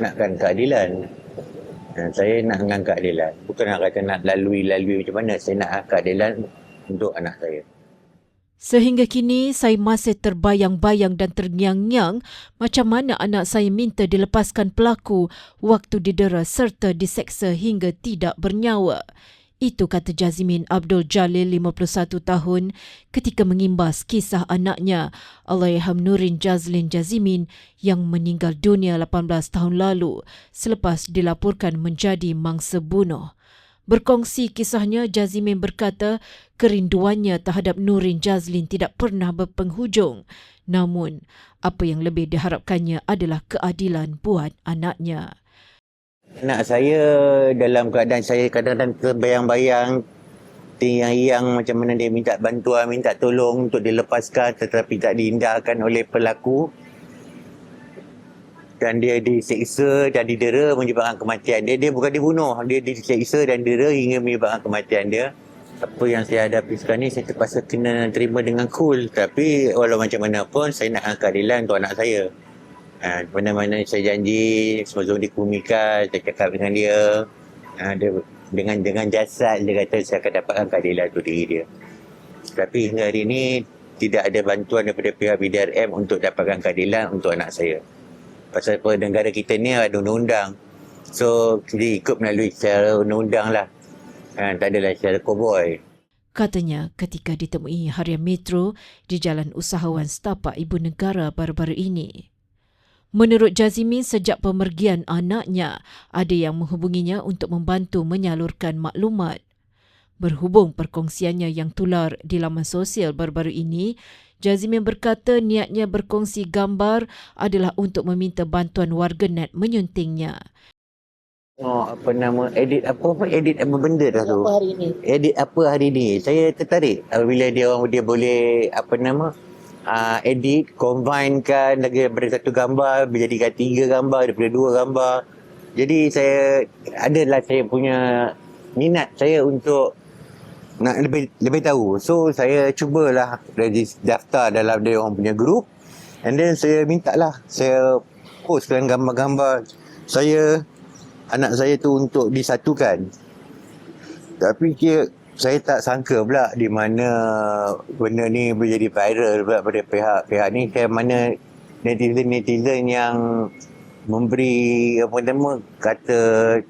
nakkan keadilan. Ha, saya nak dengan keadilan. Bukan nak kata nak lalui-lalui macam mana. Saya nak keadilan untuk anak saya. Sehingga kini, saya masih terbayang-bayang dan terngiang-ngiang macam mana anak saya minta dilepaskan pelaku waktu didera serta diseksa hingga tidak bernyawa. Itu kata Jazimin Abdul Jalil 51 tahun ketika mengimbas kisah anaknya Allahyarham Nurin Jazlin Jazimin yang meninggal dunia 18 tahun lalu selepas dilaporkan menjadi mangsa bunuh. Berkongsi kisahnya, Jazimin berkata kerinduannya terhadap Nurin Jazlin tidak pernah berpenghujung. Namun, apa yang lebih diharapkannya adalah keadilan buat anaknya. Anak saya dalam keadaan saya kadang-kadang terbayang-bayang tiang-tiang macam mana dia minta bantuan, minta tolong untuk dilepaskan tetapi tak diindahkan oleh pelaku dan dia diseksa dan didera menyebabkan kematian dia. Dia bukan dibunuh, dia diseksa dan didera hingga menyebabkan kematian dia. Apa yang saya hadapi sekarang ni saya terpaksa kena terima dengan cool. Tapi walau macam mana pun saya nak keadilan untuk anak saya. Ha, mana-mana saya janji Zoom dikumikan, saya cakap dengan dia. Ha, dia dengan dengan jasad dia kata saya akan dapatkan keadilan untuk diri dia. Tapi hingga hari ini tidak ada bantuan daripada pihak BDRM untuk dapatkan keadilan untuk anak saya. Pasal apa negara kita ni ada undang-undang. So dia ikut melalui secara undang-undang lah. Ha, tak adalah secara cowboy. Katanya ketika ditemui harian metro di Jalan Usahawan Setapak Ibu Negara baru-baru ini. Menurut Jazimin, sejak pemergian anaknya, ada yang menghubunginya untuk membantu menyalurkan maklumat. Berhubung perkongsiannya yang tular di laman sosial baru-baru ini, Jazimin berkata niatnya berkongsi gambar adalah untuk meminta bantuan warganet menyuntingnya. Oh, apa nama edit apa apa edit apa benda dah tu? Apa hari ini? Edit apa hari ni? Saya tertarik apabila dia orang dia boleh apa nama uh, edit, combine kan lagi daripada satu gambar menjadikan tiga gambar daripada dua gambar. Jadi saya adalah saya punya minat saya untuk nak lebih lebih tahu. So saya cubalah daftar dalam dia orang punya group and then saya minta lah saya postkan gambar-gambar saya anak saya tu untuk disatukan. Tapi kira saya tak sangka pula di mana benda ni menjadi viral pula pada pihak-pihak ni ke mana netizen-netizen yang memberi apa nama kata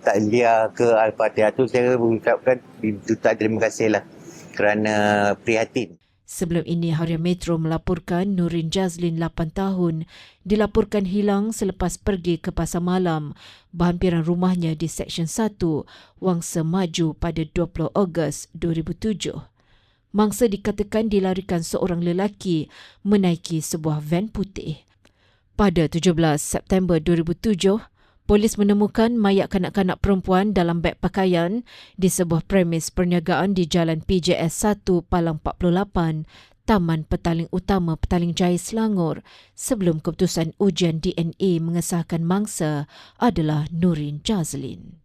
takziah ke al-fatihah tu saya mengucapkan juta terima kasih lah kerana prihatin. Sebelum ini, Harian Metro melaporkan Nurin Jazlin 8 tahun dilaporkan hilang selepas pergi ke pasar malam berhampiran rumahnya di Seksyen 1, Wangsa Maju pada 20 Ogos 2007. Mangsa dikatakan dilarikan seorang lelaki menaiki sebuah van putih. Pada 17 September 2007, Polis menemukan mayat kanak-kanak perempuan dalam beg pakaian di sebuah premis perniagaan di Jalan PJS 1 Palang 48, Taman Petaling Utama Petaling Jaya Selangor sebelum keputusan ujian DNA mengesahkan mangsa adalah Nurin Jazlin.